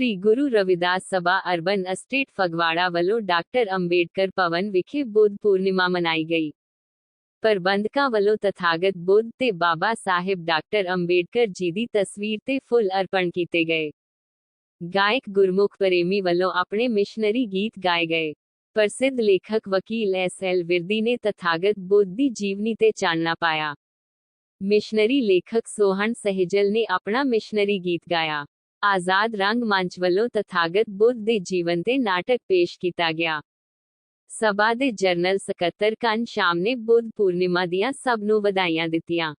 ਸ੍ਰੀ Guru Ravidas Sabha urban estate Phagwara ਵੱਲੋਂ doctor Ambedkar ਭਵਨ ਵਿਖੇ ਬੁੱਧ ਪੂਰਨਿਮਾ ਮਨਾਈ ਗਈ ਪ੍ਰਬੰਧਕਾਂ ਵੱਲੋਂ ਤਥਾਗਤ ਬੁੱਧ ਤੇ ਬਾਬਾ ਸਾਹਿਬ ਡਾਕਟਰ ਅੰਬੇਡਕਰ ਜੀ ਦੀ ਤਸਵੀਰ ਤੇ ਫੁੱਲ ਅਰਪਣ ਕੀਤੇ ਗਏ ਗਾਇਕ ਗੁਰਮੁਖ ਪ੍ਰੇਮੀ ਵੱਲੋਂ ਆਪਣੇ ਮਿਸ਼ਨਰੀ ਗੀਤ ਗਾਏ ਗਏ ਪ੍ਰਸਿੱਧ ਲੇਖਕ ਵਕੀਲ ਐਸ ਐਲ ਵਿਰਦੀ ਨੇ ਤਥਾਗਤ ਬੁੱਧ ਦੀ ਜੀਵਨੀ ਤੇ ਚਾਨਣਾ ਪਾਇਆ ਮਿਸ਼ਨਰੀ ਲੇਖਕ ਸੋਹਣ ਸਹਿਜਲ ਨੇ ਆਪਣਾ ਮਿਸ਼ਨਰੀ ਗੀਤ ਗਾਇਆ ਆਜ਼ਾਦ ਰੰਗ ਮੰਚ ਵੱਲੋਂ ਤਥਾਗਤ ਬੁੱਧ ਦੇ ਜੀਵਨ ਤੇ ਨਾਟਕ ਪੇਸ਼ ਕੀਤਾ ਗਿਆ। ਸਭਾ ਦੇ ਜਨਰਲ ਸਕੱਤਰ ਕੰਨ ਸ਼ਾਮ ਨੇ ਬੁੱਧ ਪੂਰਨਿਮਾ ਦੀਆਂ ਸਭ ਨੂੰ ਵਧਾਈਆਂ ਦਿੱਤੀਆਂ।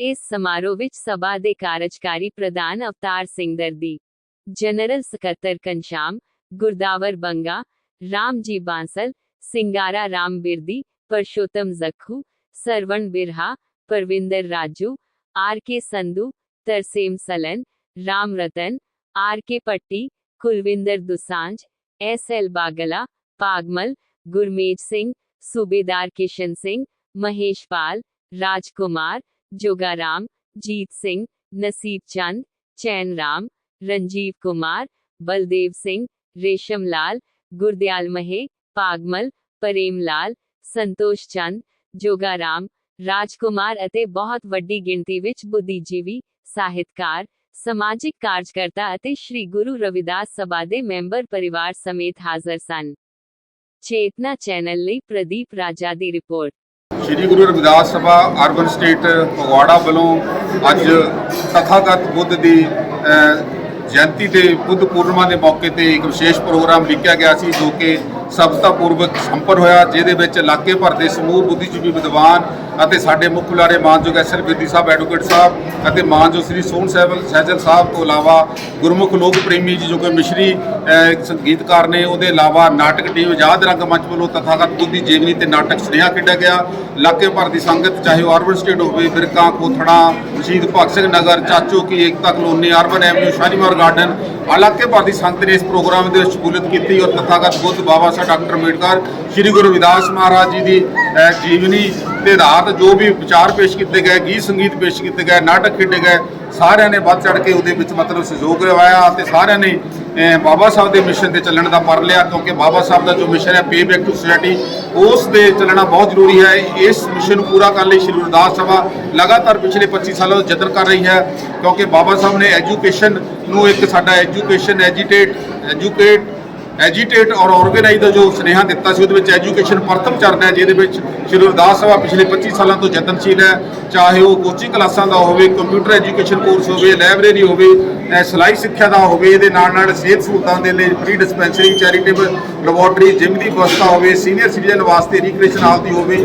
ਇਸ ਸਮਾਰੋਹ ਵਿੱਚ ਸਭਾ ਦੇ ਕਾਰਜਕਾਰੀ ਪ੍ਰਧਾਨ ਅਵਤਾਰ ਸਿੰਘ ਦਰਦੀ, ਜਨਰਲ ਸਕੱਤਰ Kansham Gurdawar Banga, Ramji Bansal, Singara Ram Birdi, Parshotam Zakhu, Sarwan Birha, Parvinder Raju, R K Sandhu, Tarsem Salan Ram Ratan R K Patti Kulwinder Dosanjh S L Bagla Pagmal Gurmej Singh ਸੂਬੇਦਾਰ ਕਿਸ਼ਨ ਸਿੰਘ ਮਹੇਸ਼ ਪਾਲ ਰਾਜਕੁਮਾਰ ਜੋਗਾਰਾਮ ਜੀਤ ਸਿੰਘ ਨਸੀਬ ਚੰਦ ਚੈਨ ਰਾਮ ਰਣਜੀਵ ਕੁਮਾਰ ਬਲਦੇਵ ਸਿੰਘ ਰੇਸ਼ਮ ਲਾਲ ਗੁਰਦਿਆਲ ਮਹੇ ਪਾਗਮਲ ਪ੍ਰੇਮ ਲਾਲ ਸੰਤੋਸ਼ ਚੰਦ ਜੋਗਾਰਾਮ ਰਾਜਕੁਮਾਰ ਅਤੇ ਬਹੁਤ ਵੱਡੀ ਗਿਣਤੀ ਵਿੱਚ ਬੁੱਧੀਜੀਵੀ ਸਾਹਿਤਕਾਰ ਸਮਾਜਿਕ ਕਾਰਜਕਰਤਾ ਅਤੇ ਸ੍ਰੀ ਗੁਰੂ ਰਵਿਦਾਸ ਸਭਾ ਦੇ ਮੈਂਬਰ ਪਰਿਵਾਰ ਸਮੇਤ ਹਾਜ਼ਰ ਸਨ। ਚੇਤਨਾ ਚੈਨਲ ਲਈ ਪ੍ਰਦੀਪ ਰਾਜਾ ਦੀ report. Shri Guru Ravidas Sabha urban state Phagwara ਵੱਲੋਂ ਅੱਜ ਤਥਾਗਤ ਬੁੱਧ ਦੀ ਜਯੰਤੀ ਤੇ ਬੁੱਧ ਪੂਰਨਿਮਾ ਦੇ ਮੌਕੇ ਤੇ ਇੱਕ ਵਿਸ਼ੇਸ਼ ਪ੍ਰੋਗਰਾਮ ਲਿਖਿਆ ਗਿਆ ਸੀ, ਜੋ ਕਿ ਸਫਲਤਾਪੂਰਵਕ ਸੰਪੰਨ ਹੋਇਆ, ਜਿਹਦੇ ਵਿੱਚ ਇਲਾਕੇ ਭਰ ਦੇ ਸਮੂਹ ਬੁੱਧੀਜੀਵੀ ਵਿਦਵਾਨ ਅਤੇ ਸਾਡੇ ਮੁੱਖ ਬੁਲਾਰੇ ਮਾਨਯੋਗ S L Bedi sahib advocate sahib ਅਤੇ ਮਾਨਯੋਗ ਸ੍ਰੀ ਸੋਹਣ ਸਾਹਿਬ ਸਹਿਜਲ ਸਾਹਿਬ ਤੋਂ ਇਲਾਵਾ ਗੁਰਮੁਖ ਲੋਕ ਪ੍ਰੇਮੀ ਜੀ ਜੋ ਕਿ ਮਿਸ਼ਰੀ ਸੰਗੀਤਕਾਰ ਨੇ, ਉਹਦੇ ਇਲਾਵਾ ਨਾਟਕ ਟੀਮ ਆਜ਼ਾਦ ਰੰਗ ਮੰਚ ਵੱਲੋਂ ਤਥਾਗਤ ਬੁੱਧੀ ਜੀਵਨੀ ਤੇ ਨਾਟਕ ਸੁਨੇਹਾ ਖੇਡਿਆ ਗਿਆ। ਇਲਾਕੇ ਭਰ ਦੀ ਸੰਗਤ, ਚਾਹੇ ਉਹ ਅਰਬਨ ਸਟੇਟ ਹੋਵੇ, ਬਿਰਕਾ, ਕੋਥੜਾ, ਸ਼ਹੀਦ ਭਗਤ ਸਿੰਘ ਨਗਰ, ਚਾਚੋ ਕੀ Ekta colony urban avenue Shalimar garden ਇਲਾਕੇ ਭਾਰਤੀ ਸੰਤ ਨੇ ਇਸ ਪ੍ਰੋਗਰਾਮ ਦੇ ਵਿੱਚ ਸ਼ਮੂਲੀਅਤ ਕੀਤੀ ਔਰ ਤਥਾਗਤ ਬੁੱਧ ਬਾਬਾ ਸਾਹਿਬ ਡਾਕਟਰ ਅੰਬੇਡਕਰ, ਸ੍ਰੀ ਗੁਰੂ ਰਵਿਦਾਸ ਮਹਾਰਾਜ ਜੀ ਦੀ ਜੀਵਨੀ ਦੇ ਆਧਾਰ ਜੋ ਵੀ ਵਿਚਾਰ ਪੇਸ਼ ਕੀਤੇ ਗਏ, ਗੀਤ ਸੰਗੀਤ ਪੇਸ਼ ਕੀਤੇ ਗਏ, ਨਾਟਕ ਖੇਡੇ ਗਏ, ਸਾਰਿਆਂ ਨੇ ਵੱਧ ਚੜ ਕੇ ਉਹਦੇ ਵਿੱਚ ਮਤਲਬ ਸਹਿਯੋਗ ਕਰਵਾਇਆ ਤੇ ਸਾਰਿਆਂ ਨੇ ਬਾਬਾ ਸਾਹਿਬ ਦੇ ਮਿਸ਼ਨ ਤੇ ਚੱਲਣ ਦਾ ਪਰ ਲਿਆ ਕਿਉਂਕਿ ਬਾਬਾ ਸਾਹਿਬ ਦਾ ਜੋ ਮਿਸ਼ਨ ਹੈ ਪੇ ਬੈਕ ਟੂ ਸੋਸਾਇਟੀ ਉਸ ਦੇ ਚੱਲਣਾ ਬਹੁਤ ਜ਼ਰੂਰੀ ਹੈ। ਇਸ ਮਿਸ਼ਨ ਨੂੰ ਪੂਰਾ ਕਰਨ ਲਈ ਸ਼੍ਰੀ ਗੁਰਦਾਸ ਸਭਾ ਲਗਾਤਾਰ ਪਿਛਲੇ 25 ਸਾਲਾਂ ਤੋਂ ਯਤਨ ਕਰ ਰਹੀ ਹੈ ਕਿਉਂਕਿ ਬਾਬਾ ਸਾਹਿਬ ਨੇ ਐਜੂਕੇਸ਼ਨ ਨੂੰ ਇੱਕ ਸਾਡਾ ਐਜੂਕੇਸ਼ਨ ਐਜੀਟੇਟ ਐਜੂਕੇਟ ਐਜੀਟੇਟ ਔਰ ਆਰਗੇਨਾਈਜ਼ ਦਾ ਜੋ ਸੁਨੇਹਾ ਦਿੱਤਾ ਸੀ ਉਹਦੇ ਵਿੱਚ ਐਜੂਕੇਸ਼ਨ ਪ੍ਰਥਮ ਚਰਨ ਹੈ ਜਿਹਦੇ ਵਿੱਚ ਸ਼੍ਰੀ ਗੁਰਦਾਸ ਸਭਾ ਪਿਛਲੇ 25 ਸਾਲਾਂ ਤੋਂ ਯਤਨਸ਼ੀਲ ਹੈ। ਚਾਹੇ ਉਹ ਕੋਚਿੰਗ ਕਲਾਸਾਂ ਦਾ ਹੋਵੇ ਕੰਪਿਊਟਰ ਐਜੂਕੇਸ਼ਨ ਕੋਰਸ ਹੋਵੇ ਲਾਇਬ੍ਰੇਰੀ ਹੋਵੇ ਅ, ਸਿਲਾਈ ਸਿੱਖਿਆ ਦਾ ਹੋਵੇ ਇਹਦੇ ਨਾਲ ਨਾਲ ਸਿਹਤ ਸਹੂਲਤਾਂ ਦੇ ਲਈ free dispensary charitable laboratory gym ਦੀ ਵਿਵਸਥਾ ਹੋਵੇ ਸੀਨੀਅਰ ਸਿਟੀਜ਼ਨ ਵਾਸਤੇ ਰੀਕ੍ਰੀਏਸ਼ਨ ਹਾਲ ਦੀ ਹੋਵੇ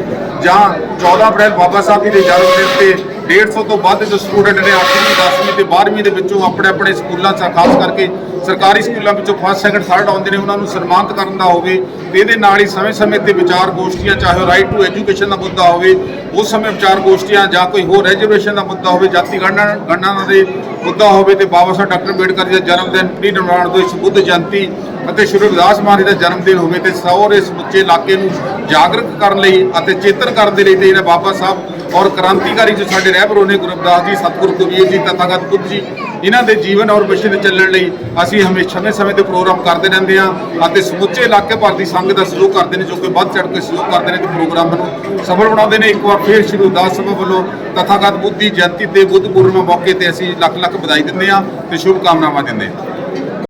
ਜਾਂ 14 ਅਪ੍ਰੈਲ ਬਾਬਾ ਸਾਹਿਬ ਜੀ ਦੇ ਜਨਮ ਦਿਨ ਤੇ 150 ਤੋਂ ਵੱਧ ਜੋ ਸਟੂਡੈਂਟ ਨੇ 8ਵੀਂ 10ਵੀਂ ਤੇ 12ਵੀਂ ਦੇ ਵਿੱਚੋਂ ਆਪਣੇ ਆਪਣੇ ਸਕੂਲਾਂ 'ਚ ਖਾਸ ਕਰਕੇ ਸਰਕਾਰੀ ਸਕੂਲਾਂ ਵਿੱਚੋਂ ਫਸਟ ਸੈਕੰਡ ਥਰਡ ਆਉਂਦੇ ਨੇ, ਉਹਨਾਂ ਨੂੰ ਸਨਮਾਨਿਤ ਕਰਨ ਦਾ ਹੋਵੇ, ਤੇ ਇਹਦੇ ਨਾਲ ਹੀ ਸਮੇਂ-ਸਮੇਂ ਤੇ ਵਿਚਾਰ ਗੋਸ਼ਟੀਆਂ, ਚਾਹੇ ਉਹ ਰਾਈਟ ਟੂ ਐਜੂਕੇਸ਼ਨ ਦਾ ਮੁੱਦਾ ਹੋਵੇ, ਉਸ ਸਮੇਂ ਵਿਚਾਰ ਗੋਸ਼ਟੀਆਂ ਜਾਂ ਕੋਈ ਹੋਰ ਰਿਜ਼ਰਵੇਸ਼ਨ ਦਾ ਮੁੱਦਾ ਹੋਵੇ, ਜਾਤੀ ਗਣਨਾ ਗਣਨਾ ਦੇ ਮੁੱਦਾ ਹੋਵੇ, ਤੇ ਬਾਬਾ ਸਾਹਿਬ ਡਾਕਟਰ ਅੰਬੇਡਕਰ ਜੀ ਦਾ ਜਨਮ ਦਿਨ ਪ੍ਰੀ ਨਿਰਮਾਣ ਤੋਂ ਇਸ ਬੁੱਧ ਜਯੰਤੀ ਅਤੇ ਸ਼੍ਰੀ ਰਵਿਦਾਸ ਮਹਾਰਾਜ ਦਾ ਜਨਮ ਦਿਨ ਹੋਵੇ, ਤੇ ਸਾਰੇ ਸਮੁੱਚੇ ਇਲਾਕੇ ਨੂੰ ਜਾਗਰੂਕ ਕਰਨ ਲਈ ਅਤੇ ਚੇਤਨ ਕਰਨ ਦੇ ਲਈ ਤੇ ਜਿਹੜਾ ਬਾਬਾ ਸਾਹਿਬ ਔਰ ਕ੍ਰਾਂਤੀਕਾਰੀ ਜੋ ਸਾਡੇ ਰਹਿਬਰੋ ਨੇ ਗੁਰੂ ਰਵਿਦਾਸ ਜੀ, ਸਤਿਗੁਰੂ ਕਬੀਰ ਜੀ, ਤਥਾਗਤ ਬੁੱਧ ਜੀ, ਇਹਨਾਂ ਦੇ ਜੀਵਨ ਔਰ ਮਿਸ਼ਨ ਤੇ ਚੱਲਣ ਲਈ ਅਸੀਂ ਹਮੇਸ਼ਾ ਸਮੇਂ ਤੇ ਪ੍ਰੋਗਰਾਮ ਕਰਦੇ ਰਹਿੰਦੇ ਹਾਂ ਅਤੇ ਸਮੁੱਚੇ ਇਲਾਕੇ ਭਰ ਦੀ ਸੰਗਤ ਦਾ ਸਹਿਯੋਗ ਕਰਦੇ ਨੇ, ਜੋ ਕਿ ਵੱਧ ਚੜ੍ਹ ਕੇ ਸਹਿਯੋਗ ਕਰਦੇ ਨੇ ਤੇ ਪ੍ਰੋਗਰਾਮ ਨੂੰ ਸਫਲ ਬਣਾਉਂਦੇ ਨੇ। ਇੱਕ ਵਾਰ ਫੇਰ ਸ਼੍ਰੀ ਉਦਾਸ ਸਭਾ ਵੱਲੋਂ ਤਥਾਗਤ ਬੁੱਧੀ ਦੀ ਜਯੰਤੀ ਤੇ ਬੁੱਧ ਪੂਰਨਿਮਾ ਮੌਕੇ ਤੇ ਅਸੀਂ ਲੱਖ ਲੱਖ ਵਧਾਈ ਦਿੰਦੇ ਹਾਂ ਤੇ ਸ਼ੁਭ ਕਾਮਨਾਵਾਂ ਦਿੰਦੇ ਹਾਂ।